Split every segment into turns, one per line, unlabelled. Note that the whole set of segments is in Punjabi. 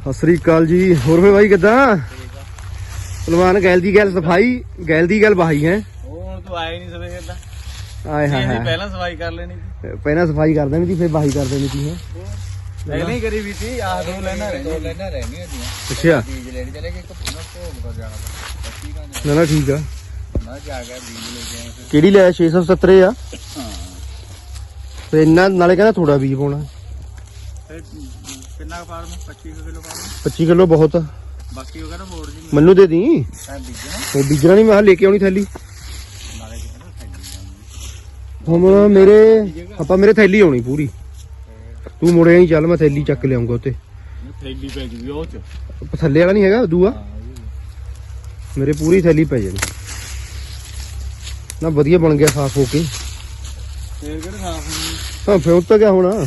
ਸਤਿ ਸ੍ਰੀ ਅਕਾਲ ਜੀ। ਹੋਰ ਫੇ ਬਾਈ ਕਿੱਦਾਂ? ਸਲਮਾਨ ਗੈਲ ਦੀ ਗੱਲ ਸਫ਼ਾਈ ਗੈਲ ਦੀ ਗੱਲ ਬਾਈ ਹੈ।
ਉਹ ਹੁਣ ਤੂੰ ਆਇਆ ਹੀ ਨਹੀਂ ਸਵੇਰ ਦਾ।
ਆਏ ਹਾਂ
ਪਹਿਲਾਂ ਸਫ਼ਾਈ ਕਰ ਲੈਣੀ ਸੀ।
ਪਹਿਲਾਂ ਸਫ਼ਾਈ ਕਰ ਦੇਣੀ ਸੀ ਫਿਰ ਬਾਈ ਕਰ ਦੇਣੀ ਸੀ ਹੈ।
ਪਹਿਲਾਂ ਹੀ ਕਰੀ ਵੀ ਸੀ ਆਹ ਦੋ ਲੈਣਾ ਰਹਿ ਦੋ ਲੈਣਾ ਰਹਿਣੀਆਂ ਦੀਆਂ
ਅੱਛਾ।
ਬੀਜ ਲੈਣ ਚਲੇ ਗਏ ਕਿ ਨਾ ਭੋਗ ਕਰ ਜਾਣਾ ਪੱਕੀ ਕਾ
ਨਾ ਨਾ ਠੀਕ ਆ।
ਨਾ ਜਾ ਕੇ ਬੀਜ ਲੈ ਕੇ ਆਏ
ਕਿਹੜੀ ਲਿਆ 670 ਆ।
ਹਾਂ।
ਫਿਰ ਇੰਨਾ ਨਾਲੇ ਕਹਿੰਦਾ ਥੋੜਾ ਬੀਜ ਪਾਉਣਾ।
ਕਿੰਨਾ ਫਾਰਮ? 25 kilo farm.
25 ਕਿਲੋ ਬਹੁਤ। ਆ।
ਬਾਕੀ ਉਹ ਕਹਿੰਦਾ ਮੋੜ ਜੀ
ਮੈਨੂੰ ਦੇ ਦੀ
ਮੈਂ ਬੀਜਣਾ।
ਉਹ ਬੀਜਣਾ ਨਹੀਂ ਮੈਂ ਕਿਹਾ ਲੈ ਕੇ ਆਉਣੀ ਥੈਲੀ।
ਨਾਲੇ
ਹੁਣ ਮੇਰੇ ਆਪਾਂ ਮੇਰੇ ਥੈਲੀ ਆਉਣੀ ਪੂਰੀ। ਤੂੰ ਮੁੜਿਆ ਨਹੀਂ ਚੱਲ ਮੈਂ ਥੈਲੀ ਚੱਕ ਲਿਆਉਂਗਾ ਉੱਤੇ
ਥੈਲੀ ਪੈ ਜੂਗੀ ਉਹ ਚ।
ਥੱਲੇ ਵਾਲਾ ਨਹੀਂ ਹੈਗਾ ਦੂਆ? ਮੇਰੇ ਪੂਰੀ ਥੈਲੀ ਪੈ ਜਾਣੀ। ਨਾ ਵਧੀਆ ਬਣ ਗਿਆ ਸਾਫ਼ ਹੋ ਕੇ।
ਫੇਰ ਕਿਹੜਾ ਸਾਫ਼ ਹੁੰਦੀ
ਹਾਂ ਫਿਰ ਉਹ ਤਾਂ ਕਿਆ ਹੋਣਾ।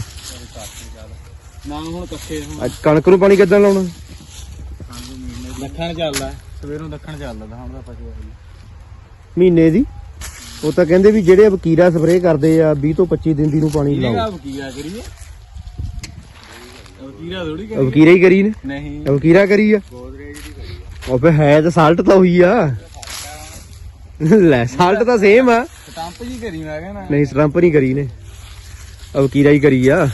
ਨਾ ਹੁਣ ਕੱਖੇ ਹੁਣ।
ਅੱਜ ਕਣਕ ਨੂੰ ਪਾਣੀ ਕਿੱਦਾਂ ਲਾਉਣਾ?
ਦੱਖਣ ਚੱਲਦਾ ਸਵੇਰੋਂ ਦੱਖਣ ਚੱਲਦਾ ਹੁਣ ਦਾ ਪਛਵਾ
ਮਹੀਨੇ ਦੀ? ਉਹ ਤਾਂ ਕਹਿੰਦੇ ਵੀ ਜਿਹੜੇ ਵਕੀਰਾ ਸਪਰੇਅ ਕਰਦੇ ਆ 20 ਤੋਂ 25 ਦਿਨ ਦੀ ਨੂੰ ਪਾਣੀ ਲਾਓ।
ਵਕੀਰਾ ਕਰੀਏ। ਵਕੀਰਾ ਥੋੜੀ
ਇਹ ਵਕੀਰਾ ਹੀ ਕਰੀ ਨੇ?
ਨਹੀਂ।
ਵਕੀਰਾ ਕਰੀ ਆ?
ਗੋਦਰੇਜ ਦੀ ਕਰੀ
ਉਹ ਫੇ ਹੈ ਤਾਂ ਸਾਲਟ ਤਾਂ ਹੋਈ ਆ। ਲੈ ਸਾਲਟ ਤਾਂ ਸੇਮ ਆ।
ਸਟੰਪ ਜੀ ਕਰੀ ਮੈਂ ਕਹਿੰਦਾ।
ਨਹੀਂ ਸਟੰਪ ਨਹੀਂ ਕਰੀ ਨੇ। ਵਕੀਰਾ ਹੀ ਕਰੀ ਆ।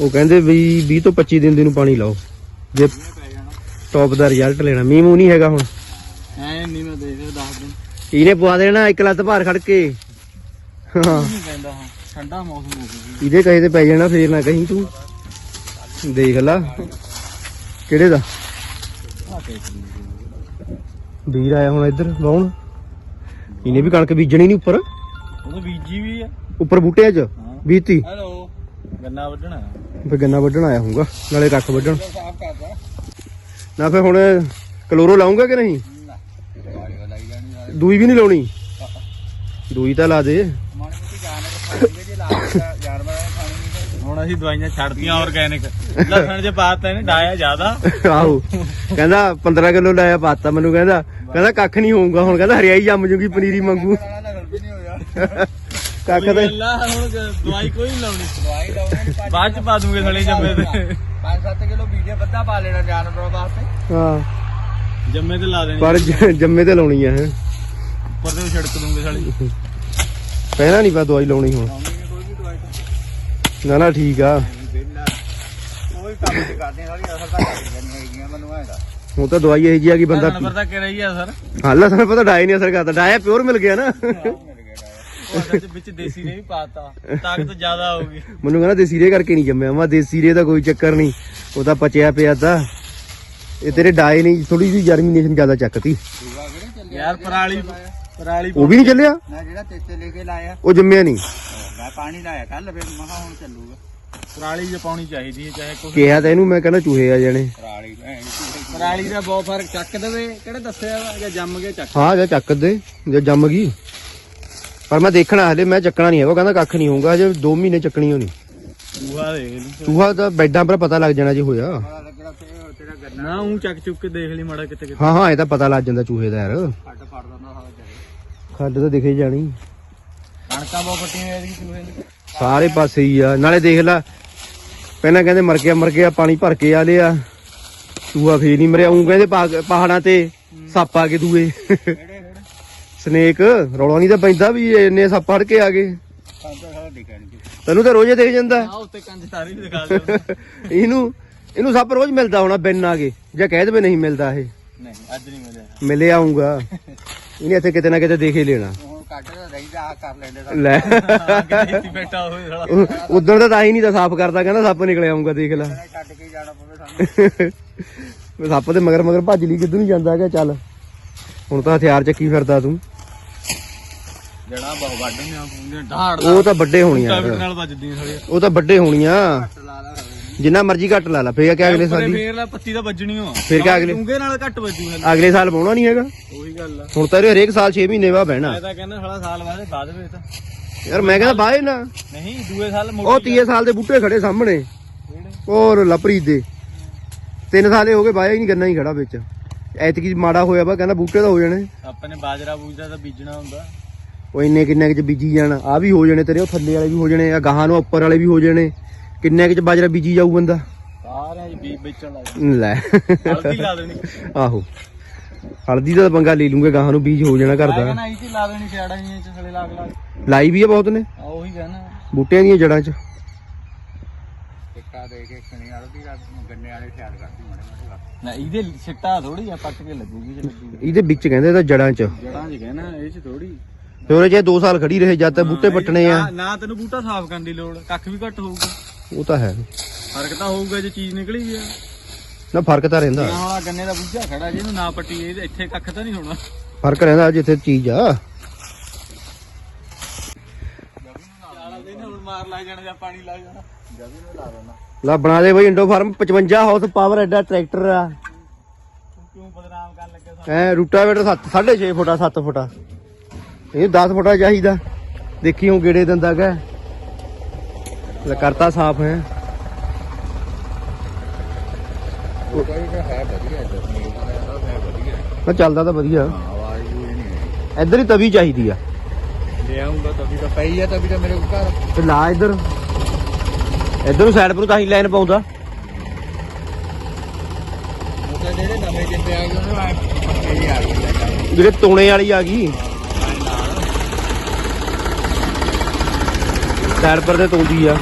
ਉਹ ਕਹਿੰਦੇ ਵੀ 20 ਤੋਂ 25 ਦਿਨ ਦੀ ਨੂੰ ਪਾਣੀ ਲਾਓ। ਜੇ ਟੌਪ ਦਾ ਰਿਜ਼ਲਟ ਲੈਣਾ। ਮੀਂਹ ਮੂੰਹ ਨਹੀਂ ਹੈਗਾ ਹੁਣ।
ਐ ਨਹੀਂ ਮੈਂ ਦੇਖ 10 ਦਿਨ।
ਇਹਨੇ ਪਵਾ ਦੇਣਾ ਇੱਕ ਲੱਤ ਭਾਰ ਖੜ ਕੇ। ਹਾਂ।
ਨਹੀਂ ਕਹਿੰਦਾ ਹਾਂ ਠੰਡਾ ਮੌਸਮ ਹੋ ਗਿਆ।
ਇਹਦੇ ਕਹੇ ਤੇ ਪੈ ਜਾਣਾ ਫੇਰ ਨਾ ਕਹੀਂ ਤੂੰ। ਦੇਖ ਲਾ। ਕਿਹੜੇ ਦਾ? ਵੀਰ ਆਇਆ ਹੁਣ ਇੱਧਰ ਵਾਉਣ ਇਹਨੇ ਵੀ ਕਣਕ ਬੀਜਣੀ ਨਹੀਂ ਉੱਪਰ।
ਉਹ ਬੀਜੀ ਵੀ ਆ।
ਉੱਪਰ ਬੂਟਿਆਂ 'ਚ। ਬੀਤੀ।
ਹੈਲੋ। ਗੰਨਾ ਵੱਢਣਾ।
ਫੇ ਗੰਨਾ ਵੱਢਣ ਆਇਆ ਹੋਊਗਾ ਨਾਲੇ ਕੱਖ ਵੱਢਣ।
ਸਾਫ਼ ਕਰਦਾ
ਨਾ ਫੇ ਹੁਣ ਕਲੋਰੋ ਲਾਉਂਗਾ ਕਿ ਨਹੀਂ?
ਨਾ ਗਾੜੀ ਲਾਈ ਜਾਣੀ ਨਾਲੇ
ਦੂਈ ਵੀ ਨਹੀਂ ਲਾਉਣੀ? ਦੂਈ ਤਾਂ ਲਾ ਦੇ।
ਮਾੜੀ ਮੋਟੀ ਜਾਨ ਖਾਣੀ ਜੇ ਲਾ ਦਿੱਤਾ ਜਾਨਵਰਾਂ ਨੇ ਖਾਣੀ ਨਹੀਂ ਹੁਣ ਅਸੀਂ ਦਵਾਈਆਂ ਛੱਡਤੀਆਂ ਆਰਗੈਨਿਕ ਲਸਣ ਜੇ ਪਾਤਾ ਇਹਨੇ ਡਾਇਆ ਜ਼ਿਆਦਾ।
ਆਹੋ ਕਹਿੰਦਾ 15 ਕਿਲੋ ਲਾਇਆ ਪਾਤਾ ਮੈਨੂੰ ਕਹਿੰਦਾ ਕਹਿੰਦਾ ਕੱਖ ਨਹੀਂ ਹੋਊਗਾ ਹੁਣ ਕਹਿੰਦਾ ਹਰਿਆਈ ਜੰਮ ਜੂਗੀ ਪਨੀਰੀ ਮੰਗੂ
ਨਗਰ ਵੀ ਨਹੀਂ ਹੋਇਆ।
ਕੱਖ ਤੇ
ਅੱਲਾ ਹੁਣ ਦਵਾਈ ਕੋਈ ਨਹੀਂ ਲਾਉਣੀ। ਦਵਾਈ ਲਾਉਣੀ ਬਾਅਦ ਚ ਪਾ ਦੂੰਗੇ ਥਲੇ ਜੰਮੇ ਤੇ। 5-7 ਕਿਲੋ ਬੀਜੇ ਬੱਦਾ ਪਾ ਲੈਣਾ ਜਾਨਵਰਾਂ ਵਾਸਤੇ।
ਹਾਂ।
ਜੰਮੇ ਤੇ ਲਾ ਦੇਣੀ।
ਪਰ ਜੰਮੇ ਤੇ ਲਾਉਣੀ ਆ ਹੈ।
ਉੱਪਰ ਤੇ ਛਿੜਕ ਦੂੰਗੇ ਸਾਲੀ।
ਪਹਿਲਾਂ ਨਹੀਂ ਪਾ ਦਵਾਈ ਲਾਉਣੀ ਹੁਣ। ਨਾ ਨਾ ਠੀਕ ਆ।
ਕੋਈ ਕੰਮ ਤੇ ਕਰਦੇ ਸਾਲੀ ਅਸਰ ਤਾਂ ਕਰਦੀਆਂ ਨਹੀਂ ਹੈਗੀਆਂ ਮੈਨੂੰ ਐਂਦਾ
ਹੁਣ ਤਾਂ ਦਵਾਈ ਇਹੀ ਜੀ ਆ ਕਿ ਬੰਦਾ
ਨੰਬਰ ਤਾਂ ਕਿ ਰਹੀ ਆ ਸਰ
ਹਾਲਾ ਸਾਨੂੰ ਪਤਾ ਡਾਈ ਨਹੀਂ ਅਸਰ ਕਰਦਾ ਡਾਇਆ ਪਿਓਰ ਮਿਲ ਗਿਆ ਨਾ।
ਮਿਲ ਗਿਆ ਉਹ ਅਸਲ ਚ ਵਿੱਚ ਦੇਸੀ ਨੇ ਵੀ ਪਾਤਾ। ਤਾਕਤ ਜ਼ਿਆਦਾ ਹੋਊਗੀ
ਮੈਨੂੰ ਕਹਿੰਦਾ ਦੇਸੀ ਰੇ ਕਰਕੇ ਨਹੀਂ ਜੰਮਿਆ। ਮੈਂ ਦੇਸੀ ਰੇ ਦਾ ਕੋਈ ਚੱਕਰ ਨਹੀਂ। ਉਹ ਤਾਂ ਪਚਿਆ ਪਿਆ ਤਾਂ ਇਹ ਤੇਰੇ ਡਾਏ ਨਹੀਂ ਥੋੜੀ ਜਿਹੀ ਜਰਮੀਨੇਸ਼ਨ ਜ਼ਿਆਦਾ ਚੱਕਤੀ।
ਯਾਰ ਪਰਾਲੀ ਪਰਾਲੀ
ਉਹ ਵੀ ਨਹੀਂ ਚੱਲਿਆ?
ਨਾ ਜਿਹੜਾ ਤੇਤੇ ਲੈ ਕੇ ਲਾਇਆ।
ਉਹ ਜੰਮਿਆ ਨਹੀਂ।
ਮੈਂ ਪਾਣੀ ਲਾਇਆ ਕੱਲ ਫਿਰ ਮਹਾ ਹੁਣ ਚੱਲੂਗਾ। ਪਰਾਲੀ ਜੇ ਪਾਉਣੀ ਚਾਹੀਦੀ ਹੈ ਚਾਹੇ ਕੁਝ
ਕਿਹਾ ਤਾਂ ਇਹਨੂੰ ਮੈਂ ਕਹਿੰਦਾ ਚੂਹੇ ਆ ਜਾਣੇ।
ਪਰਾਲੀ ਪਰਾਲੀ ਦਾ ਬਹੁਤ ਫ਼ਰਕ ਚੱਕ ਦੇਵੇ। ਕਿਹੜੇ ਦੱਸਿਆ ਵਾ? ਜਾਂ ਜੰਮ ਕੇ ਚੱਕ
ਹਾਂ ਜਾਂ ਚੱਕ ਦੇ ਜੇ ਜੰਮ ਗਈ। ਪਰ ਮੈਂ ਦੇਖਣਾ ਹਲੇ ਮੈਂ ਚੱਕਣਾ ਨਹੀਂ ਹੈਗਾ ਉਹ ਕਹਿੰਦਾ ਕੱਖ ਨਹੀਂ ਹੋਊਗਾ ਹਜੇ 2 ਮਹੀਨੇ ਚੱਕਣੀ ਹੋਣੀ।
ਚੂਹਾ ਦੇਖ ਲਈ
ਚੂਹਾ ਤਾਂ ਬੈਡਾਂ ਪਰ ਪਤਾ ਲੱਗ ਜਾਣਾ ਜੇ ਹੋਇਆ।
ਨਾ ਉਹ ਚੱਕ ਚੁੱਕ ਕੇ ਦੇਖ ਲਈ ਮਾੜਾ ਕਿਤੇ ਕਿਤੇ।
ਹਾਂ ਹਾਂ ਇਹ ਤਾਂ ਪਤਾ ਲੱਗ ਜਾਂਦਾ ਚੂਹੇ ਦਾ ਯਾਰ।
ਫੱਟ ਫੜ ਦਿੰਦਾ ਹਾਲ ਜਰੇ
ਖੱਡ ਤਾਂ ਦਿਖੇ ਜਾਣੀ।
ਕਣਕਾਂ ਬਹੁਤ ਪੱਟੀਆਂ ਐ ਇਹਦੀ ਚੂਹੇ ਦੀ।
ਸਾਰੇ ਪਾਸੇ ਹੀ ਆ। ਨਾਲੇ ਦੇਖ ਲੈ ਪਹਿਲਾਂ ਕਹਿੰਦੇ ਮਰ ਗਿਆ ਮਰ ਗਿਆ ਪਾਣੀ ਭਰ ਕੇ ਆ ਲਿਆ। ਚੂਹਾ ਫੇਰ ਨਹੀਂ ਮਰਿਆ ਉਹ ਕਹਿੰਦੇ ਪਹਾੜਾਂ ਤੇ ਸੱਪ ਆ ਗਏ ਦੂਏ। ਸਨੇਕ ਰੌਲਾ ਨਹੀਂ ਤਾਂ ਪੈਂਦਾ ਵੀ ਇੰਨੇ ਸੱਪ ਫੜ ਕੇ ਆ ਗਏ। ਤੈਨੂੰ ਤਾਂ ਰੋਜ਼ੇ ਦਿਖ ਜਾਂਦਾ।
ਆ ਉੱਤੇ ਕੰਜ ਸਾਰੀ ਦਿਖਾ ਦਿਓ।
ਇਹਨੂੰ ਇਹਨੂੰ ਸੱਪ ਰੋਜ਼ ਮਿਲਦਾ ਹੋਣਾ ਬਿਨ ਆ ਕੇ ਜਾਂ ਕਹਿ ਦੇਵੇ ਨਹੀਂ ਮਿਲਦਾ ਇਹ।
ਨਹੀਂ ਅੱਜ ਨਹੀਂ ਮਿਲਿਆ।
ਮਿਲੇ ਆਉਂਗਾ ਇਹਨੇ ਇੱਥੇ ਕਿਤੇ ਨਾ ਕਿਤੇ ਦੇਖ ਹੀ ਲੈਣਾ। ਲੈ। ਉਦੋਂ ਤਾਂ ਤਾਂ ਹੀ ਨਹੀਂ ਤਾਂ ਸਾਫ਼ ਕਰਦਾ ਕਹਿੰਦਾ ਸੱਪ ਨਿਕਲ ਆਉਂਗਾ ਦੇਖ ਲੈ।
ਕੱਢ ਕੇ ਜਾਣਾ ਪਵੇ ਸਾਨੂੰ।
ਸੱਪ ਦੇ ਮਗਰ ਮਗਰ ਭੱਜ ਲਈ ਕਿੱਧਰ ਨੂੰ ਜਾਂਦਾ ਹੈਗਾ ਚੱਲ। ਹੁਣ ਤਾਂ ਹਥਿਆਰ ਚੱਕੀ ਫਿਰਦਾ ਤੂੰ।
ਜੜਾ ਬਹੁਤ ਵੱਢਨੇ ਆ ਪੂੰਦੇ ਢਾੜ
ਉਹ ਤਾਂ ਵੱਡੇ ਹੋਣੀਆਂ।
ਨਾਲ ਵੱਜਦੀਆਂ ਸਾਲੇ
ਉਹ ਤਾਂ ਵੱਡੇ
ਲਾ
ਜਿੰਨਾ ਮਰਜ਼ੀ ਘੱਟ ਲਾ ਲਾ ਫੇਰ ਕਿਆ ਅਗਲੇ ਸਾਲ ਦੀ?
ਫੇਰ ਲਾ ਪੱਤੀ ਦਾ ਵੱਜਣੀ ਹੋ
ਫਿਰ ਕਿਆ ਅਗਲੇ-
ਡੂੰਗੇ ਨਾਲ ਘੱਟ ਵੱਜੂ ਹਲ।
ਅਗਲੇ ਸਾਲ ਪਾਉਣਾ ਨਹੀਂ ਹੈਗਾ।
ਉਹੀ ਗੱਲ ਆ।
ਹੁਣ ਤਾਂ ਇਹ ਹਰੇਕ ਸਾਲ 6 ਮਹੀਨੇ ਬਾਅਦ ਬਹਿਣਾ।
ਮੈਂ ਤਾਂ ਕਹਿੰਦਾ ਸਾਲਾ ਸਾਲ ਬਾਅਦ ਬਾਅਦ ਵੇ ਤਾਂ।
ਯਾਰ ਮੈਂ ਕਹਿੰਦਾ ਬਾਏ ਨਾ।
ਨਹੀਂ ਦੂਏ ਸਾਲ
ਉਹ 30 ਸਾਲ ਦੇ ਬੂਟੇ ਖੜੇ ਸਾਹਮਣੇ? ਔਰ ਲਪਰੀ ਦੇ। ਤਿੰਨ ਸਾਲੇ ਹੋ ਗਏ ਬਾਇਆ ਹੀ ਨਹੀਂ ਗੰਨਾ ਹੀ ਖੜਾ ਵਿੱਚ। ਐਤਕੀ ਮਾੜਾ ਹੋਇਆ ਵਾ ਕਹਿੰਦਾ ਬੂਟੇ ਤਾਂ ਹੋ ਜਾਣੇ।
ਆਪਾਂ ਨੇ ਬਾਜਰਾ ਬੂਜਦਾ ਤਾਂ ਬੀਜਣਾ ਹੁੰਦਾ।
ਉਹ ਇੰਨੇ ਕਿੰਨੇ ਕੁ ਚ ਬੀਜੀ ਜਾਣਾ ਆ ਵੀ ਹੋ ਜਾਣੇ ਤੇਰੇ ਉਹ ਥੱਲੇ ਵਾਲੇ ਵੀ ਹੋ ਜਾਣੇ ਆ ਗਾਹਾਂ ਨੂੰ ਉੱਪਰ ਵਾਲੇ ਵੀ ਹੋ ਜਾਣੇ। ਕਿੰਨੇ ਕੁ ਚ ਬਾਜਰਾ ਬੀਜੀ ਜਾਊ ਬੰਦਾ?
ਆ ਸਾਰਿਆਂ 'ਚ ਬੀਜ ਵੇਚਣ ਲੱਗ
ਲੈ।
ਹਲਦੀ ਲਾ ਦੇਣੀ।
ਆਹੋ। ਹਲਦੀ ਦਾ ਪੰਗਾ ਲੈ ਲੂੰਗੇ ਗਾਹਾਂ ਨੂੰ ਬੀਜ ਹੋ ਜਾਣਾ ਘਰ ਦਾ।
ਕਹਿੰਦਾ ਇਹ 'ਚ ਹੀ ਲਾ ਦੇਣੀ ਛੇੜਾ ਜੀਆਂ 'ਚ ਥਲੇ ਲਾਗ ਲਾਗ।
ਲਾਈ ਵੀ ਆ ਬਹੁਤ ਨੇ?
ਆ ਉਹੀ ਕਹਿਣਾ
ਬੂਟਿਆਂ ਦੀਆਂ ਜੜਾਂ 'ਚ।
ਟਿੱਕਾ ਦੇ ਕੇ ਖਣੀ ਹਲਦੀ ਰਾਤ ਨੂੰ ਗੰਨੇ ਵਾਲੇ ਖਿਆਲ ਕਰਦੀ ਮਾੜੇ ਮਾੜੇ ਨਾ ਇਹਦੇ ਛਿੱਟਾ ਥੋੜੀ ਆ ਪੱਟ ਕੇ ਲੱਗੂਗੀ ਜੇ ਲੱਗੂਗੀ।
ਇਹਦੇ ਵਿੱਚ ਕਹਿੰਦੇ ਤਾਂ ਜੜਾਂ 'ਚ।
ਜੜਾਂ 'ਚ ਕਹਿਣਾ ਇਹ 'ਚ ਥੋੜੀ
ਤੇ ਜੇ 2 ਸਾਲ ਖੜੀ ਰਹੇ ਜਦ ਤੱਕ ਬੂਟੇ ਪੱਟਣੇ ਆ।
ਨਾ- ਨਾ ਤੈਨੂੰ ਬੂਟਾ ਸਾਫ਼ ਕਰਨ ਦੀ ਲੋੜ ਕੱਖ ਵੀ ਘੱਟ ਹੋਊਗਾ।
ਉਹ ਤਾਂ ਹੈ।
ਫ਼ਰਕ ਤਾਂ ਹੋਊਗਾ ਜੇ ਚੀਜ਼ ਨਿਕਲੀ ਆ।
ਨਾ ਫ਼ਰਕ ਤਾਂ ਰਹਿੰਦਾ।
ਜਿਵੇਂ ਹੁਣ ਆਹ ਗੰਨੇ ਦਾ ਬੂਝਾ ਖੜਾ ਜੇ ਇਹਨੂੰ ਨਾ ਪੱਟੀ ਇਹ ਇੱਥੇ ਕੱਖ ਤਾਂ ਨਹੀਂ ਹੋਣਾ।
ਫ਼ਰਕ ਰਹਿੰਦਾ ਜਿੱਥੇ ਚੀਜ਼ ਆ।
ਚਾਲਾ ਦੇ ਹੁਣ ਮਾਰ ਲਾ ਜਾਣਾ ਜਾਂ ਪਾਣੀ ਜਾਣਾ।
ਬਣਾ ਦੇ ਬਈ ਇੰਡੋ ਫਾਰਮ 55 ਹਾਰਸ ਪਾਵਰ ਐਡਾ ਟਰੈਕਟਰ ਆ।
ਕਿਉਂ ਬਦਨਾਮ ਕਰਨ ਲੱਗਾ
ਐ ਰੂਟਾਵੇਟਰ 7 6.5 ਫੁੱਟਾ 7 ਫੁੱਟਾ ਇਹ 10 ਫੁੱਟਾ ਚਾਹੀਦਾ। ਦੇਖੀ ਹੁਣ ਗੇੜੇ ਦਿੰਦਾ ਕਾ ਲੈ ਕਰਤਾ ਸਾਫ਼ ਹੈ।
ਉਹ ਹੈ ਵਧੀਆ ਹੈ ਵਧੀਆ
ਮੈਂ ਚੱਲਦਾ ਤਾਂ ਵਧੀਆ। ਇੱਧਰ ਹੀ ਤਵੀ ਚਾਹੀਦੀ ਆ।
ਲੈ ਆਉਂਗਾ ਤभी ਤਾਂ ਪਈ ਆ ਤभी ਤਾਂ ਮੇਰੇ ਘਰ
ਤੇ ਲਾ ਇੱਧਰ। ਇੱਧਰ ਨੂੰ ਸਾਈਡ ਪਰ ਤਾਂ ਹੀ ਲਾਈਨ ਪਾਉਂਦਾ।
ਜਿਹੜੇ ਨਵੇਂ ਜਿੰਦੇ ਆ ਗਏ ਉਹਨੂੰ ਆ
ਜਿਹੜੇ ਤੋਣੇ ਵਾਲੀ ਆ ਗਈ। ਸਾਈਡ ਪਰ ਤੇ ਤੋਂਦੀ ਆ।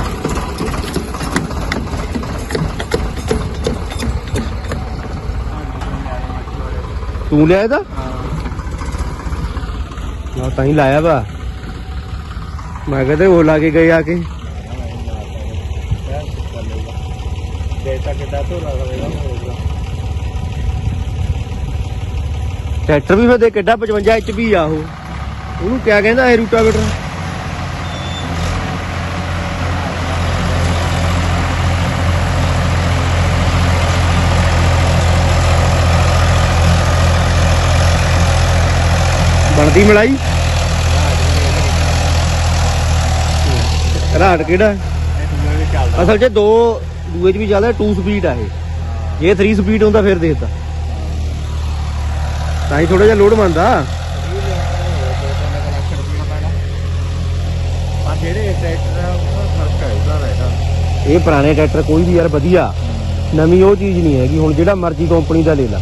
ਤੂੰ ਲਿਆ ਇਹਦਾ? ਮੈਂ ਤਾਂ ਹੀ ਲਾਇਆ ਵਾ। ਮੈਂ ਕਹਿੰਦੇ ਉਹ ਲਾ ਕੇ ਗਏ ਆ ਕੇ। ਟਰੈਕਟਰ ਵੀ ਫਿਰ ਦੇ ਕਿੱਡਾ 55 ਇੰਚ ਵੀ ਆ ਉਹ। ਉਹਨੂੰ ਕਿਆ ਕਹਿੰਦਾ ਇਹ ਰੂਟਾਵੇਟਰ? ਬਣਦੀ ਮਲਾਈ? ਰਾਟ ਕਿਹੜਾ? ਅਸਲ 'ਚ ਦੋ ਦੂਏ 'ਚ ਵੀ ਚੱਲਦਾ 2 ਸਪੀਡ ਆ ਇਹ। ਜੇ 3 ਸਪੀਡ ਹੁੰਦਾ ਫਿਰ ਦੇਖਦਾ। ਤਾਂ ਹੀ ਥੋੜਾ ਜਿਹਾ ਲੋਡ
ਰਹਿਦਾ
ਇਹ ਪੁਰਾਣੇ ਟਰੈਕਟਰ ਕੋਈ ਵੀ ਯਾਰ ਵਧੀਆ। ਨਵੀਂ ਉਹ ਚੀਜ਼ ਨਹੀਂ ਹੈਗੀ ਹੁਣ ਜਿਹੜਾ ਮਰਜ਼ੀ ਕੰਪਨੀ ਦਾ ਲੈ ਲਾ।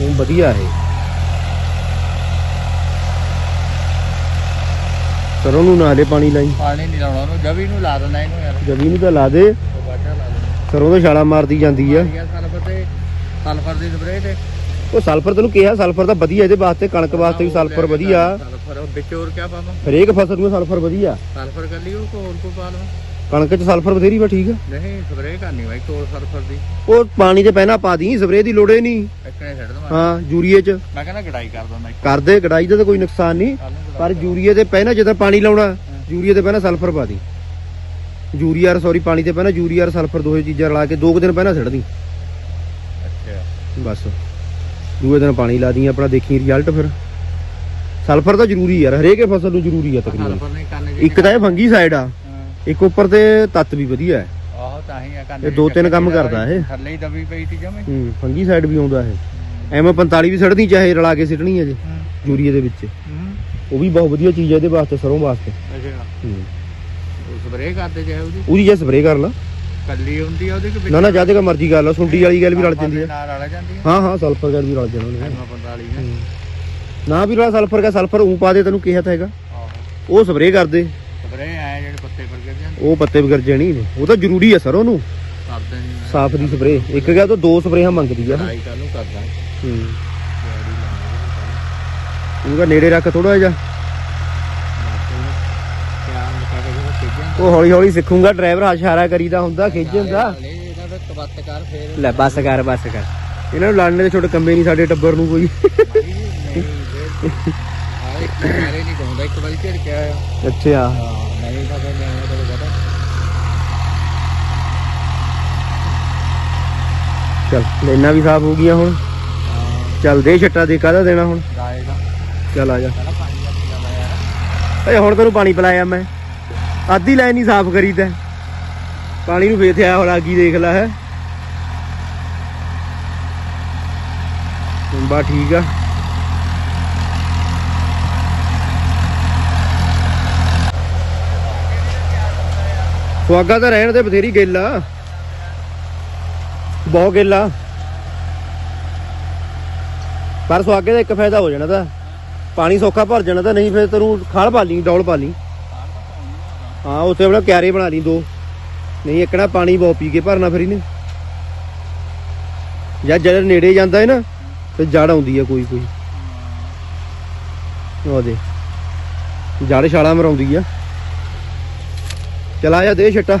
ਉਹ ਵਧੀਆ ਹੈ ਸਰੋਂ ਨੂੰ ਨਾਲੇ ਪਾਣੀ ਲਾਈ।
ਪਾਣੀ ਨਹੀਂ ਲਾਉਣਾ ਉਹਨੂੰ ਜਵੀ ਨੂੰ ਲਾ ਦੇਣਾ ਇਹਨੂੰ ਯਾਰ।
ਜਵੀ ਨੂੰ ਤਾਂ ਲਾ ਦੇ।
ਲਾ
ਸਰੋਂ ਤੋਂ ਛਾਲਾ ਮਾਰਦੀ ਜਾਂਦੀ ਆ।
ਸਲਫਰ ਤੇ ਸਲਫਰ ਦੀ ਸਪਰੇਅ ਤੇ।
ਉਹ ਸਲਫਰ ਤੈਨੂੰ ਕਿਹਾ ਸਲਫਰ ਤਾਂ ਵਧੀਆ ਇਹਦੇ ਵਾਸਤੇ ਕਣਕ ਵਾਸਤੇ ਵੀ ਸਲਫਰ ਵਧੀਆ।
ਸਲਫਰ ਵਿੱਚ ਹੋਰ ਕਿਆ ਪਾਵਾਂ?
ਹਰੇਕ ਫਸਲ ਨੂੰ ਸਲਫਰ ਵਧੀਆ।
ਸਲਫਰ ਕਰ ਲਈ ਉਹ ਕੋ ਹੋਰ ਕੋ ਪਾ ਲਵਾਂ।
ਕਣਕ 'ਚ ਸਲਫਰ ਬਥੇਰੀ ਵਾ ਠੀਕ ਆ?
ਨਹੀਂ ਸਪਰੇਅ ਕਰਨੀ ਬਾਈ ਕੋਲ ਸਲਫਰ ਦੀ।
ਉਹ ਪਾਣੀ ਤੇ ਪਹਿਣਾ ਪਾ ਦੀ ਸਪਰੇਅ ਦੀ ਲੋੜੇ ਨਹੀਂ।
ਇੱਕਨੇ ਛੱਡ ਦਵਾਂ।
ਹਾਂ ਯੂਰੀਏ 'ਚ।
ਮੈਂ ਕਹਿੰਦਾ ਗੜਾਈ ਕਰ ਦਿੰਦਾ ਇੱਕ।
ਕਰਦੇ ਗੜਾਈ ਦਾ ਤਾਂ ਕੋਈ ਨੁਕਸਾਨ ਨਹੀਂ ਪਰ ਯੂਰੀਏ ਤੇ ਪਹਿਲਾਂ ਜਦੋਂ ਪਾਣੀ ਲਾਉਣਾ ਯੂਰੀਏ ਤੇ ਪਹਿਲਾਂ ਸਲਫਰ ਪਾ ਦੀ ਯੂਰੀਆ ਔਰ ਸੌਰੀ ਪਾਣੀ ਤੇ ਪਹਿਲਾਂ ਯੂਰੀਆ ਔਰ ਸਲਫਰ ਦੋਹੇ ਚੀਜ਼ਾਂ ਰਲਾ ਕੇ ਦੋ ਕੁ ਦਿਨ ਪਹਿਲਾਂ ਛੱਡ ਦੀ
ਅੱਛਾ।
ਬਸ। ਦੂਏ ਦਿਨ ਪਾਣੀ ਲਾ ਦੀ ਆਪਣਾ ਦੇਖੀ ਰਿਜ਼ਲਟ ਫਿਰ। ਸਲਫਰ ਤਾਂ ਜ਼ਰੂਰੀ ਯਾਰ ਹਰੇਕ ਫਸਲ ਨੂੰ ਜ਼ਰੂਰੀ ਆ ਤਕਰੀਬਨ। ਇੱਕ ਤਾਂ ਇਹ ਫੰਗੀ ਸਾਈਡ ਆ। ਇੱਕ ਉੱਪਰ ਤੇ ਤੱਤ ਵੀ ਵਧੀਆ ਹੈ।
ਆਹੋ ਤਾਂ ਹੀ ਆ ਕੰਨ
ਇਹ ਦੋ ਤਿੰਨ ਕੰਮ ਕਰਦਾ ਇਹ।
ਥੱਲੇ ਹੀ ਦਬੀ ਪਈ ਤੀ ਜਮੇ।
ਹੂੰ ਫੰਗੀ ਸਾਈਡ ਵੀ ਆਉਂਦਾ ਇਹ। ਐਵੇਂ 45 ਵੀ ਸੜਨੀ ਚਾਹੇ ਰਲਾ ਕੇ ਸਿੱਟਣੀ ਹੈ ਜੇ ਯੂਰੀਏ ਦੇ ਵਿੱਚ। ਉਹ ਵੀ ਬਹੁਤ ਵਧੀਆ ਚੀਜ਼ ਹੈ ਇਹਦੇ ਵਾਸਤੇ ਸਰੋਂ ਵਾਸਤੇ।
ਅੱਛਾ।
ਹੂੰ।
ਉਹ ਸਪਰੇਅ ਕਰਦੇ ਚਾਹੇ ਉਹਦੀ?
ਉਹਦੀ ਜੇ ਸਪਰੇਅ ਕਰ ਲਾ।
ਕੱਲੀ ਹੁੰਦੀ ਆ ਉਹਦੇ ਕਿ
ਨਾ ਨਾ ਜਦ ਤੱਕ ਮਰਜ਼ੀ ਸੁੰਡੀ ਵਾਲੀ ਗੱਲ ਵੀ ਰਲ ਜਾਂਦੀ ਹੈ।
ਜਾਂਦੀ ਹੈ
ਸਲਫਰ ਗੱਲ ਵੀ ਰਲ
ਐਮਾ 45 ਹੈ।
ਨਾ ਵੀ ਰਲਾ ਸਲਫਰ ਦਾ ਸਲਫਰ ਉਂ ਪਾ ਦੇ ਤੈਨੂੰ ਕਿਹਾ ਤਾਂ ਹੈਗਾ। ਉਹ ਸਪਰੇਅ ਕਰ ਦੇ।
ਸਪਰੇਅ ਆਏ ਜਿਹੜੇ ਪੱਤੇ ਪਰ ਗਿਰ ਜਾਂਦੇ
ਉਹ ਪੱਤੇ ਵਗਰ ਜਾਣੀ ਨੇ। ਉਹ ਤਾਂ ਜ਼ਰੂਰੀ ਹੈ ਸਰ ਉਹਨੂੰ।
ਮੈਂ।
ਸਾਫ਼ ਦੀ ਸਪਰੇਅ। ਇੱਕ ਗਿਆ ਤਾਂ ਦੋ ਸਪਰੇਹਾਂ ਮੰਗਦੀ ਆ।
ਲੜਾਈ ਕੱਲ ਨੂੰ ਕਰਦਾ।
ਹੂੰ।
ਡੈਡੀ ਲਾਉਂਦਾ
ਉਹਦਾ ਨੇੜੇ ਰੱਖ ਥੋੜਾ ਜਿਹਾ।
ਕੇ ਜਦੋਂ
ਉਹ ਹੌਲੀ ਹੌਲੀ ਸਿੱਖੂਗਾ ਡਰਾਈਵਰ ਇਸ਼ਾਰਾ ਕਰੀਦਾ ਹੁੰਦਾ ਖਿੱਚਣ ਦਾ
ਇਹਨਾਂ ਦਾ ਤਬੱਤ ਕਰ ਫੇਰ।
ਲੈ ਬੱਸ ਕਰ ਬੱਸ ਕਰ। ਇਹਨਾਂ ਨੂੰ ਲੜਨੇ ਦੇ ਛੋਟੇ ਕੰਮੇ ਨਹੀਂ ਸਾਡੇ ਟੱਬਰ ਨੂੰ ਕੋਈ।
ਨਹੀਂ ਫੇਰ। ਆ ਇੱਕ ਮਾਰੇ ਨਹੀਂ ਕਹੁੰਦਾ ਇੱਕ ਵਾਰੀ ਝੜ ਕੇ ਆਇਆ
ਅੱਛਾ।
ਹਾਂ ਨਹੀਂ ਤਾਂ ਫਿਰ ਮੈਂ ਤੈਨੂੰ ਪਤਾ
ਚੱਲ ਲੈਣਾ ਵੀ ਸਾਫ਼ ਹੋ ਗਈਆਂ ਹੁਣ।
ਹਾਂ।
ਚੱਲ ਦੇ ਛੱਟਾ ਦੇ ਕਾਹਦਾ ਦੇਣਾ ਹੁਣ? ਚੱਲ ਆ ਜਾ। ਹੁਣ ਤੈਨੂੰ ਪਾਣੀ ਪਿਲਾਇਆ ਮੈਂ। ਆਦੀ ਲਾਈਨ ਨਹੀਂ ਸਾਫ਼ ਕਰੀ ਤੈਂ। ਪਾਣੀ ਨੂੰ ਵੇਥਿਆ ਹੁਣ ਆਗੀ ਦੇਖ ਲੈ ਹੈ। ਬਾ ਠੀਕ ਆ। ਸੁਆਗਾ ਤਾਂ ਰਹਿਣ ਦੇ ਬਥੇਰੀ ਗਿੱਲ ਆ। ਬਹੁਤ ਗਿੱਲਾ ਪਰ ਸੁਆਗੇ ਦਾ ਇੱਕ ਫਾਇਦਾ ਹੋ ਜਾਣਾ ਤਾਂ। ਪਾਣੀ ਸੌਖਾ ਭਰ ਜਾਣਾ ਤਾਂ, ਨਹੀਂ ਫਿਰ ਤੈਨੂੰ ਖਾਲ ਪਾ ਲਈ, ਡੌਲ ਪਾ ਲਈ। ਹਾਂ, ਉੱਥੇ ਆਪਣਾ ਕਿਆਰੇ ਬਣਾ ਲਈ ਦੋ। ਨਹੀਂ ਇੱਕਣਾ ਪਾਣੀ ਬਹੁਤ ਪੀ ਕੇ ਭਰਨਾ ਫਿਰ ਇਹਨੇ। ਜਾਂ ਜਦ ਨੇੜੇ ਜਾਂਦਾ ਹੈ ਨਾ, ਤੇ ਜੜ ਆਉਂਦੀ ਆ ਕੋਈ ਕੋਈ। ਉਹ ਦੇ ਜੜ ਛਾਲਾ ਮਰਾਉਂਦੀ ਆ। ਚਲਾ ਜਾ ਦੇ ਛੱਟਾ।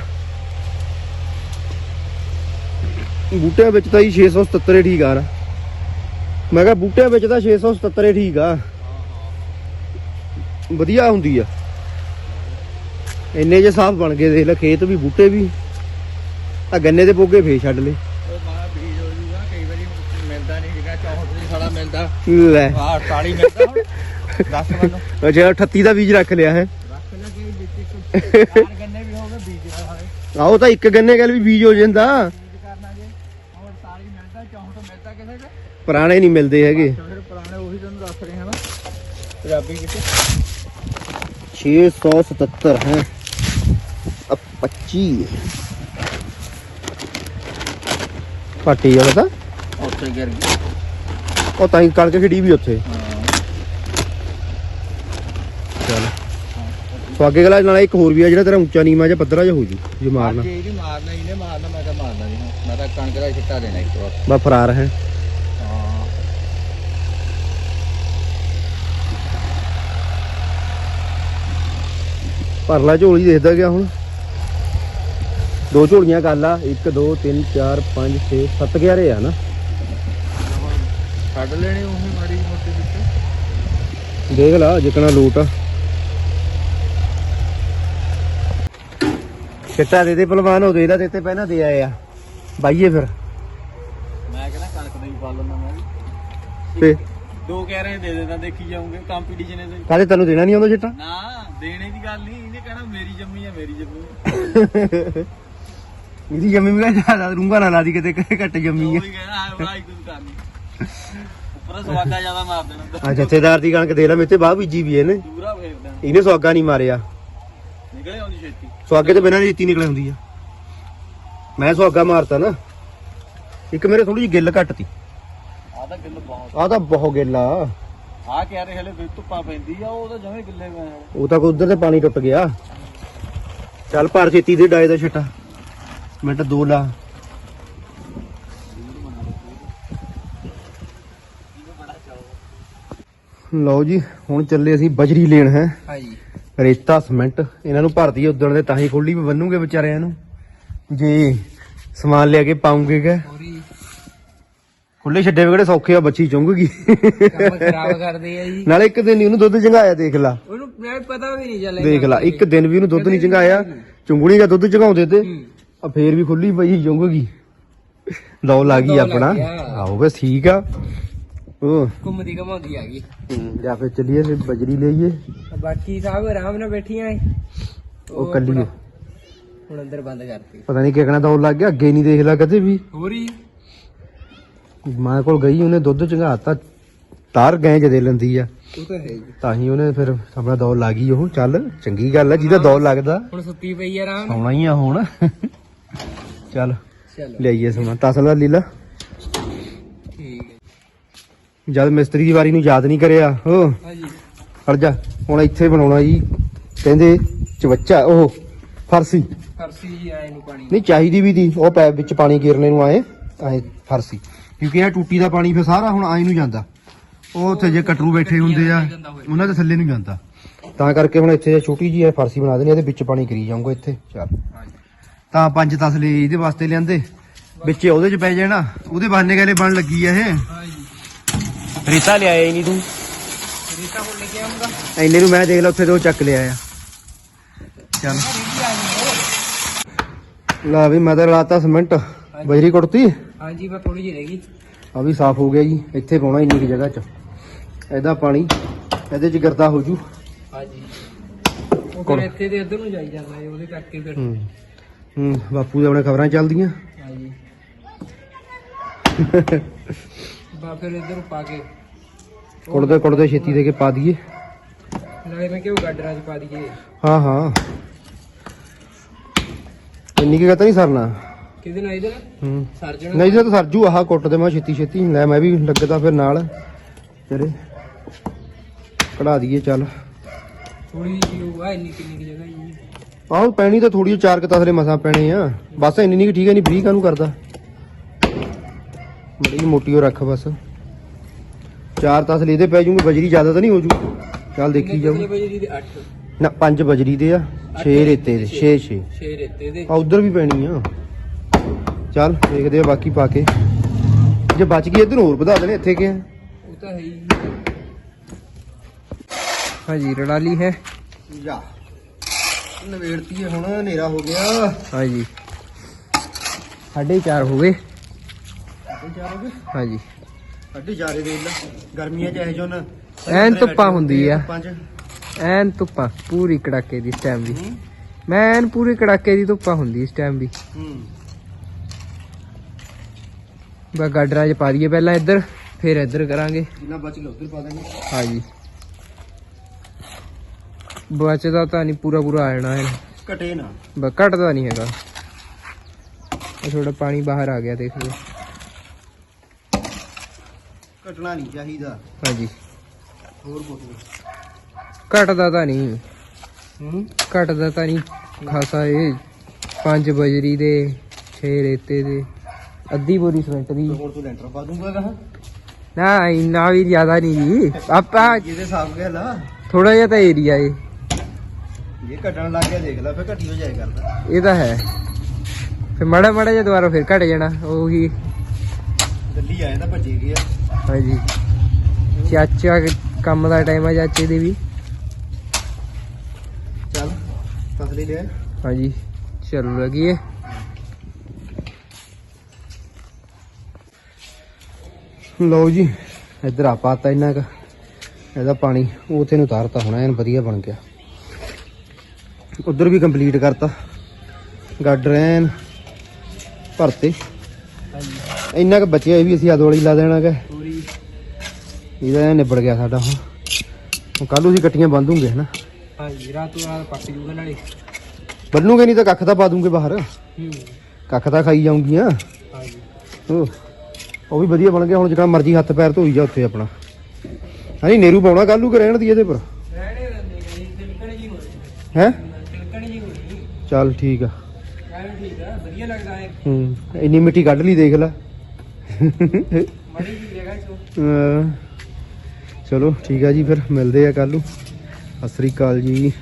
ਬੂਟਿਆਂ ਵਿੱਚ ਤਾਂ ਹੀ 677 ਹੀ ਠੀਕ ਆ ਮੈਂ ਕਿਹਾ ਬੂਟਿਆਂ ਵਿੱਚ ਤਾਂ 677 ਹੀ ਠੀਕ ਆ। ਵਧੀਆ ਹੁੰਦੀ ਆ। ਇੰਨੇ ਜੇ ਸਾਫ਼ ਬਣ ਗਏ ਦੇਖ ਲੈ ਖੇਤ ਵੀ ਬੂਟੇ ਵੀ। ਆ ਗੰਨੇ ਦੇ ਪੋਗੇ ਫੇਰ ਛੱਡ ਲਏ।
ਉਹ ਮਾਂ ਬੀਜ ਹੋ ਜੂਗਾ ਕਈ ਵਾਰੀ ਮਿਲਦਾ ਨਹੀਂ ਹੈਗਾ 64 ਦੀ ਸਾਡਾ ਮਿਲਦਾ।
ਲੈ।
ਆਹ 48 ਮਿਲਦਾ ਹੁਣ। 10 ਮੈਨੂੰ।
ਅੱਛਾ 38 ਦਾ ਬੀਜ ਰੱਖ ਲਿਆ ਹੈ।
ਰੱਖ ਲੈ ਕਿ ਵਿੱਚ ਚਾਰ ਗੰਨੇ ਵੀ ਹੋਗੇ ਬੀਜ
ਆਹੋ ਤਾਂ ਇੱਕ ਗੰਨੇ ਗੱਲ ਵੀ ਬੀਜ ਹੋ ਜਾਂਦਾ। ਪੁਰਾਣੇ ਨਹੀਂ ਮਿਲਦੇ ਹੈਗੇ।
ਫਿਰ ਪੁਰਾਣੇ ਉਹੀ ਤੁਹਾਨੂੰ ਦੱਸ ਰਹੇ ਹਾਂ ਨਾ ਪੰਜਾਬੀ ਕਿਤੇ
677 ਹੈ। ਅ 25 ਪਾਟੀ ਵਾਲਾ ਤਾਂ?
ਉੱਥੇ ਗਿਰ ਗਈ।
ਉਹ ਤਾਂ ਹੀ ਕਣਕ ਖੜੀ ਵੀ ਉੱਥੇ। ਚੱਲ। ਸੋ ਅੱਗੇ ਗਲਾ ਨਾਲ ਇੱਕ ਹੋਰ ਵੀ ਆ ਜਿਹੜਾ ਤੇਰਾ ਉੱਚਾ ਨੀਵਾਂ ਜਿਹਾ ਪੱਧਰਾ ਜਿਹਾ ਹੋ ਜੂ ਜੇ ਮਾਰਨਾ
ਜੇ ਮਾਰਨਾ ਇਹਨੇ ਮਾਰਨਾ ਮੈਂ ਤਾਂ ਮਾਰਨਾ ਨਹੀਂ। ਮੈਂ ਤਾਂ ਕਣਕ ਦਾ ਛਿੱਟਾ ਦੇਣਾ ਇੱਕ ਵਾਰ।
ਬਾ ਫਰਾਰ ਹੈ
ਹਾਂ।
ਭਰਲਾ ਝੋਲੀ ਦੇਖਦਾ ਗਿਆ ਹੁਣ। ਦੋ ਝੋਲੀਆਂ ਕਰ ਲਾ 1 2 3 4 5 6 7 ਗਿਆਰੇ ਆ ਨਾ।
ਛੱਡ ਲੈਣੇ ਉਹੀ ਮਾੜੀ ਮੋਟੀ ਵਿੱਚ।
ਦੇਖ ਲਾ ਜਿਕਣਾ ਲੋਟ ਆ। ਛੱਟਾ ਦੇ ਦੇ ਪਹਿਲਵਾਨ ਹੋ ਦੇ ਇਹਦਾ ਦਿੱਤੇ ਪਹਿਲਾਂ ਦੇ ਆਏ ਆ। ਬਾਈਏ ਫਿਰ।
ਮੈਂ ਕਹਿੰਦਾ ਕਣਕ ਦਾ ਹੀ ਪਾ ਲੈਣਾ ਮੈਂ ਵੀ।
ਤੇ
ਦੋ ਕਹਿ ਰਹੇ ਦੇ ਦੇਣਾ ਦੇਖੀ ਜਾਉਂਗੇ ਕੰਪੀਟੀਸ਼ਨ ਇਹਦੇ
ਕਾਹਦੇ ਤੈਨੂੰ ਦੇਣਾ ਨਹੀਂ ਆਉਂਦਾ ਛੱਟਾ
ਨਾ। ਦੇਣੇ ਦੀ ਗੱਲ ਨਹੀਂ ਇਹਨੇ ਕਹਿਣਾ ਮੇਰੀ ਜੰਮੀ ਆ ਮੇਰੀ ਜੰਮੀ
ਇਹਦੀ ਜੰਮੀ ਵੀ ਕਹਿੰਦਾ ਰੂੰਗਾ ਨਾ ਲਾ ਦੀ ਕਿਤੇ ਘੱਟ ਜੰਮੀ ਆ।
ਉਹੀ ਕਹਿਣਾ ਆ ਬੜਾ ਇੱਕ ਕਰਨੀ ਉੱਪਰ ਸਵਾਗਾ ਜ਼ਿਆਦਾ ਮਾਰ ਦੇਣਾ।
ਆ ਜਥੇਦਾਰ ਦੀ ਕਣਕ ਦੇ ਲਾ ਮੇਤੇ ਬਾਹ ਬੀਜੀ ਵੀ ਇਹਨੇ।
ਦੂਰਾ ਫੇਰ ਦੇਣਾ।
ਇਹਨੇ ਸਵਾਗਾ ਨਹੀਂ ਮਾਰਿਆ।
ਨਿਕਲੇ ਆਉਂਦੀ ਛੇਤੀ।
ਸਵਾਗੇ ਤੇ ਬਿਨਾਂ ਰੀਤੀ ਨਿਕਲ ਹੁੰਦੀ ਆ। ਮੈਂ ਸਵਾਗਾ ਮਾਰਤਾ ਨਾ। ਇੱਕ ਮੇਰੇ ਥੋੜੀ ਜਿਹੀ ਗਿੱਲ ਘੱਟ ਤੀ।
ਆ ਤਾਂ ਗਿੱਲ ਬਹੁਤ
ਆ ਤਾਂ ਬਹੁਤ ਗਿੱਲ ਆ।
ਆ ਕਹਿ ਰਹੇ ਹਲੇ ਵੀ ਧੁੱਪਾ ਪੈਂਦੀ ਆ ਉਹ ਤਾਂ ਜਮੇ ਗਿੱਲੇ ਪਏ ਆ।
ਉਹ ਤਾਂ ਉਧਰ ਤੇ ਪਾਣੀ ਟੁੱਟ ਗਿਆ। ਚੱਲ ਭਰ ਛੇਤੀ ਦੇ ਡਾਏ ਦਾ ਛਟਾ। ਮਿੰਟ ਦੋ ਲਾ। ਲਓ ਜੀ ਹੁਣ ਚੱਲੇ ਅਸੀਂ ਬਜਰੀ ਲੈਣ ਹੈ।
ਹਾਂਜੀ।
ਰੇਤਾ ਸਿਮੈਂਟ ਇਹਨਾਂ ਨੂੰ ਭਰਦੀ ਉਦੋਂ ਦੇ ਤਾਂ ਹੀ ਖੋਲੀ ਵੀ ਬੰਨੂਗੇ ਵਿਚਾਰਿਆਂ ਨੂੰ। ਜੇ ਸਮਾਨ ਲਿਆ ਕੇ ਪਾਉਂਗੇ ਕਿ ਖੁੱਲੇ ਛੱਡੇ ਵੀ ਕਿਹੜੇ ਸੌਖੇ ਆ ਬੱਚੀ ਚੁੰਗਗੀ
ਕੰਮ ਖਰਾਬ ਕਰਦੇ ਆ ਜੀ।
ਨਾਲੇ ਇੱਕ ਦਿਨ ਹੀ ਉਹਨੂੰ ਦੁੱਧ ਚੰਗਾਇਆ ਦੇਖ ਲਾ।
ਉਹਨੂੰ ਮੈਂ ਪਤਾ ਵੀ ਨਹੀਂ ਚੱਲਿਆ
ਦੇਖ ਲਾ ਇੱਕ ਦਿਨ ਵੀ ਉਹਨੂੰ ਦੁੱਧ ਨਹੀਂ ਚੰਗਾਇਆ ਚੁੰਗਣੀ ਦਾ ਦੁੱਧ ਚੰਗਾਉਂਦੇ ਤੇ ਆ ਫੇਰ ਵੀ ਖੁੱਲੀ ਪਈ ਚੁੰਗਗੀ ਲਓ ਲੱਗ ਆਪਣਾ। ਆਹੋ ਬਸ ਠੀਕ ਆ। ਉਹ
ਘੁੰਮਦੀ ਘਮਾਉਂਦੀ ਆ ਗਈ।
ਜਾਂ ਫਿਰ ਚੱਲੀਏ ਫਿਰ ਬਜਰੀ ਲਈਏ।
ਬਾਕੀ ਸਾਹਿਬ ਆਰਾਮ ਨਾਲ ਬੈਠੀਆਂ ਏ।
ਉਹ ਕੱਲੀ
ਹੁਣ ਅੰਦਰ ਬੰਦ ਕਰਤੀ।
ਪਤਾ ਨਹੀਂ ਕਿਹਕਣਾ ਦੌੜ ਲੱਗ ਗਿਆ ਅੱਗੇ ਨਹੀਂ ਦੇਖ ਲਾ ਕਦੇ ਵੀ।
ਹੋਰੀ
ਮਾਂ ਕੋਲ ਗਈ ਉਹਨੇ ਦੁੱਧ ਚੰਗਾਤਾ ਤਾਰ ਗਏ ਜਦੇ ਲੈਂਦੀ ਆ।
ਉਹ ਤਾਂ ਹੈ ਜੀ
ਤਾਂ ਹੀ ਉਹਨੇ ਫਿਰ ਆਪਣਾ ਦੌੜ ਲਾ ਗਈ ਉਹ ਚੱਲ ਚੰਗੀ ਗੱਲ ਆ ਜਿਹਦਾ ਦੌੜ ਲੱਗਦਾ।
ਹੁਣ ਸੁੱਤੀ ਪਈ ਆ ਆਰਾਮ।
ਸੌਣਾ ਹੀ ਆ ਹੁਣ। ਚੱਲ ਲਿਆਈਏ ਸਮਾਂ ਤਸਲਾ ਲੀਲਾ
ਠੀਕ ਹੈ।
ਜਦ ਮਿਸਤਰੀ ਦੀ ਵਾਰੀ ਨੂੰ ਯਾਦ ਨਹੀਂ ਕਰਿਆ ਹੋ
ਹਾਂਜੀ।
ਖੜ ਜਾ ਹੁਣ ਇੱਥੇ ਬਣਾਉਣਾ ਜੀ। ਕਹਿੰਦੇ ਚਵੱਚਾ ਉਹ ਫਰਸੀ।
ਕਰਸੀ ਜੀ ਆਏ ਨੂੰ ਪਾਣੀ।
ਨਹੀਂ ਚਾਹੀਦੀ ਵੀ ਦੀ ਉਹ ਪੈਪ ਵਿੱਚ ਪਾਣੀ ਗੇਰਨੇ ਨੂੰ ਆਏ ਆਏ ਫਰਸੀ। ਕਿਉਂਕਿ ਇਹ ਟੂਟੀ ਦਾ ਪਾਣੀ ਫਿਰ ਸਾਰਾ ਹੁਣ ਆਏ ਨੂੰ ਜਾਂਦਾ। ਉਹ ਉੱਥੇ ਜੇ ਕਟਰੂ ਬੈਠੇ ਹੁੰਦੇ ਆ ਉਹਨਾਂ ਦੇ ਥੱਲੇ ਨੂੰ ਜਾਂਦਾ। ਤਾਂ ਕਰਕੇ ਹੁਣ ਇੱਥੇ ਛੋਟੀ ਜੀ ਇਹ ਫਰਸੀ ਬਣਾ ਦੇਣੀ ਇਹਦੇ ਵਿੱਚ ਪਾਣੀ ਕਰੀ ਜਾਊਗਾ ਇੱਥੇ। ਚੱਲ। ਤਾਂ ਪੰਜ ਤਸਲੇ ਇਹਦੇ ਵਾਸਤੇ ਲਿਆਂਦੇ। ਵਿੱਚ ਉਹਦੇ ਚ ਪੈ ਜਾਣਾ। ਉਹਦੇ ਬਹਾਨੇ ਗਲੇ ਬਣ ਲੱਗੀ ਆ ਇਹ। ਰੇਤਾ ਲਿਆਇਆ ਹੀ ਨਹੀਂ ਤੂੰ।
ਰੀਤਾ ਹੁਣ ਲੈ ਕੇ ਆਉਂਗਾ
ਇੰਨੇ ਨੂੰ ਮੈਂ ਦੇਖ ਲਾ ਉੱਥੇ ਤੋਂ ਚੱਕ ਲਿਆ ਆ। ਚੱਲ। ਲਾ ਵੀ ਮੈਂ ਤਾਂ ਲਾਤਾ ਸਿਮੈਂਟ। ਬਜਰੀ ਕੁੱਟਤੀ
ਹਾਂਜੀ ਮੈਂ ਥੋੜੀ ਜਿਹੀ ਰਹਿ ਗਈ।
ਆ ਵੀ ਸਾਫ਼ ਹੋ ਗਿਆ ਜੀ ਇੱਥੇ ਪਾਉਣਾ ਇੰਨੀ ਕੁ ਜਗ੍ਹਾ 'ਚ। ਇਹਦਾ ਪਾਣੀ ਇਹਦੇ 'ਚ ਗਿਰਦਾ ਹੋ ਜੂ।
ਹਾਂਜੀ। ਉਹ ਫਿਰ ਇੱਥੇ ਦੇ ਇੱਧਰ ਨੂੰ ਜਾਈ ਜਾਂਦਾ ਹੈ ਉਹਦੇ ਕਰਕੇ ਫਿਰ।
ਹੂੰ ਹੂੰ ਬਾਪੂ ਦੇ ਆਪਣੇ ਖਬਰਾਂ ਚੱਲਦੀਆਂ।
ਹਾਂਜੀ। ਬਾ ਫਿਰ ਇੱਧਰ ਨੂੰ ਪਾ ਕੇ।
ਕੁੜਦੇ ਕੁੜਦੇ ਛੇਤੀ ਦੇ ਕੇ ਪਾ ਦਈਏ।
ਨਾਲੇ ਮੈਂ ਕਿਹਾ ਉਹ ਗਾਡਰਾਂ 'ਚ ਪਾ ਦਈਏ।
ਹਾਂ ਹਾਂ। ਇੰਨੀ ਕੁ ਤਾਂ ਨਹੀਂ ਸਰਨਾ।
ਕਿਹਦੇ ਨਾਲ ਇਹਦੇ ਨਾਲ?
ਹੂੰ।
ਸਰਜਣ
ਨਹੀਂ ਜੇ ਤਾਂ ਸਰਜੂ ਆਹ ਕੁੱਟ ਦੇ ਮੈਂ ਛੇਤੀ ਛੇਤੀ ਲੈ ਮੈਂ ਵੀ ਲੱਗਦਾ ਫਿਰ ਨਾਲ। ਤੇਰੇ। ਕਢਾ ਦਈਏ ਚੱਲ।
ਥੋੜੀ ਜਿਹੀ ਉਹ ਆ ਇੰਨੀ ਕਿੰਨੀ ਕੁ ਜਗ੍ਹਾ ਹੀ
ਆਹ ਪੈਣੀ ਤਾਂ ਥੋੜੀ ਚਾਰ ਕੁ ਤਸਲੇ ਮਸਾਂ ਪੈਣੇ ਆ। ਬਸ ਇੰਨੀ ਨਹੀਂ ਠੀਕ ਹੈ ਨਹੀਂ ਬਰੀਕ ਕਾਨੂੰ ਕਰਦਾ? ਜਿਹੀ ਮੋਟੀ ਉਹ ਰੱਖ ਬਸ। ਚਾਰ ਤਸਲੇ ਇਹਦੇ ਪੈ ਜੂਗੇ ਬਜਰੀ ਜ਼ਿਆਦਾ ਤਾਂ ਨਹੀਂ ਹੋ ਜੂ। ਚੱਲ ਦੇਖੀ ਜਾਊ।
ਵਜੇ ਦੀ? 8
ਨਾ ਪੰਜ ਬਜਰੀ ਦੇ ਆ 6 ਰੇਤੇ ਦੇ 6 6
6 ਰੇਤੇ ਦੇ।
ਆ ਉਧਰ ਵੀ ਪੈਣੀ ਆ। ਚੱਲ ਦੇਖਦੇ ਆ ਬਾਕੀ ਪਾ ਕੇ। ਜੇ ਬਚ ਗਈ ਇਧਰ ਹੋਰ ਵਧਾ ਦੇਣੇ ਇੱਥੇ ਕਿ
ਉਹ ਤਾਂ ਹੈ ਹੀ ਹਾਂਜੀ ਰੜਾ ਲਈ ਹੈ।
ਜਾ। ਨਵੇੜਤੀ ਹੁਣ ਹਨੇਰਾ ਹੋ ਗਿਆ।
ਹਾਂਜੀ। ਸਾਢੇ ਚਾਰ ਹੋ ਗਏ।
ਸਾਢੇ ਚਾਰ ਹੋ ਗਏ?
ਹਾਂਜੀ।
ਸਾਢੇ ਚਾਰੇ ਦੇ ਲਾ ਗਰਮੀਆਂ ਚ ਇਹ ਜੋ ਨਾ
ਐਨ ਧੁੱਪਾਂ ਹੁੰਦੀ ਆ। ਐਨ ਧੁੱਪਾਂ ਪੂਰੀ ਕੜਾਕੇ ਦੀ ਇਸ ਟਾਈਮ ਦੀ ਮੈਂ ਐਨ ਪੂਰੀ ਕੜਾਕੇ ਦੀ ਧੁੱਪਾਂ ਹੁੰਦੀ ਇਸ ਟਾਈਮ ਵੀ।
ਹੂੰ।
ਬਸ ਗਾਡਰਾਂ 'ਚ ਪਾ ਦਈਏ ਪਹਿਲਾਂ ਇੱਧਰ ਫਿਰ ਇੱਧਰ ਕਰਾਂਗੇ।
ਜਿੰਨਾ ਬਚ ਗਿਆ ਉਧਰ ਪਾ ਦਾਂਗੇ
ਹਾਂਜੀ। ਬਚਦਾ ਤਾਂ ਨਹੀਂ ਪੂਰਾ ਪੂਰਾ ਆ ਜਾਣਾ ਹੈ
ਘਟੇ ਨਾ।
ਬਸ ਘਟਦਾ ਨਹੀਂ ਹੈਗਾ। ਇਹ ਥੋੜਾ ਪਾਣੀ ਬਾਹਰ ਆ ਗਿਆ ਦੇਖ ਲਓ।
ਘਟਣਾ ਨਹੀਂ ਚਾਹੀਦਾ।
ਹਾਂਜੀ।
ਹੋਰ ਕੁਝ
ਘਟਦਾ ਤਾਂ ਨਹੀਂ।
ਹੂੰ?
ਘਟਦਾ ਤਾਂ ਨਹੀਂ। ਖਾਸਾ ਇਹ ਪੰਜ ਬਜਰੀ ਦੇ 6 ਰੇਤੇ ਦੇ। ਅੱਧੀ ਬੋਰੀ ਸਿਮੈਂਟ ਦੀ।
ਹੁਣ ਤੂੰ ਲੈਂਟਰ ਪਾ ਦੂੰਗਾ ਕਹਾ
ਨਾ ਇੰਨਾ ਵੀ ਜ਼ਿਆਦਾ ਨਹੀਂ ਜੀ। ਆਪਾਂ
ਜਿਹਦੇ ਹਿਸਾਬ ਗਿਆ ਲਾ।
ਥੋੜਾ ਜਿਹਾ ਤਾਂ ਏਰੀਆ ਏ।
ਇਹ ਘਟਣ ਲੱਗ ਗਿਆ ਦੇਖ ਲੈ ਫਿਰ ਘਟੀ ਹੋ ਜਾਏ ਕਰਦਾ
ਇਹ ਤਾਂ ਹੈ। ਫਿਰ ਮਾੜਾ ਮਾੜਾ ਜਿਹਾ ਦੁਬਾਰਾ ਫਿਰ ਘਟ ਜਾਣਾ ਉਹੀ।
ਦਿੱਲੀ ਆਇਆ ਤਾਂ ਭੱਜੇ ਗਿਆ
ਹਾਂਜੀ। ਚਾਚਾ ਕੰਮ ਦਾ ਟਾਈਮ ਆ ਚਾਚੇ ਦੇ ਵੀ।
ਚੱਲ ਤਸਲੀ ਲੈ।
ਹਾਂਜੀ। ਚਲੋ ਲੱਗੀਏ
ਲਓ ਜੀ ਇੱਧਰ ਆ ਪਾਤਾ ਇੰਨਾ ਕ ਇਹਦਾ ਪਾਣੀ ਉਥੇ ਨੂੰ ਉਤਾਰਤਾ ਹੋਣਾ ਐਨ ਵਧੀਆ ਬਣ ਗਿਆ। ਉਧਰ ਵੀ ਕੰਪਲੀਟ ਕਰਤਾ। ਗਾਡਰ ਐਨ ਭਰਤੇ। ਇੰਨਾ ਕ ਬਚਿਆ ਇਹ ਵੀ ਅਸੀਂ ਆਦ ਵਾਲੀ ਲਾ ਦੇਣਾ
ਪੂਰੀ
ਇਹਦਾ ਨਿਬੜ ਗਿਆ ਸਾਡਾ ਹੁਣ। ਕੱਲ ਨੂੰ ਅਸੀਂ ਕੱਟੀਆਂ ਬੰਦੂਗੇ ਹਨਾ?
ਹਾਂਜੀ ਰਾਤੋਂ ਰਾਤ ਪੱਕ ਜੂਗਾ ਨਾਲੇ।
ਬੰਨੂਗੇ ਨਹੀਂ ਤਾਂ ਕੱਖ ਤਾਂ ਪਾ ਦੂੰਗੇ ਬਾਹਰ।
ਹੂੰ।
ਕੱਖ ਤਾਂ ਖਾਈ ਜਾਉਂਗੀਆਂ
ਹਾਂਜੀ।
ਉਹ ਉਹ ਵੀ ਵਧੀਆ ਬਣ ਗਿਆ ਹੁਣ ਜਿਹੜਾ ਮਰਜ਼ੀ ਹੱਥ ਪੈਰ ਧੋਈ ਜਾ ਉੱਥੇ ਆਪਣਾ। ਹਾਂਜੀ ਨੇਰੂ ਪਾਉਣਾ ਕੱਲ ਨੂੰ ਕਿ ਰਹਿਣ ਦੀ ਇਹਦੇ ਪਰ? ਹੈ?
ਤਿਲਕਣ ਜੀ ਹੋਣੀ
ਚੱਲ ਠੀਕ ਆ।
ਠੀਕ ਆ ਵਧੀਆ ਲੱਗਦਾ ਹੈ
ਹੂੰ ਇੰਨੀ ਮਿੱਟੀ ਕੱਢ ਲਈ ਦੇਖ ਲੈ।
ਮੜੀ ਜੀ ਜਗ੍ਹਾ ਚੋਂ।
ਅਹ ਚਲੋ ਠੀਕ ਆ ਜੀ ਫਿਰ ਮਿਲਦੇ ਆ ਕੱਲ ਨੂੰ। ਸਤਿ ਸ੍ਰੀ ਅਕਾਲ ਜੀ।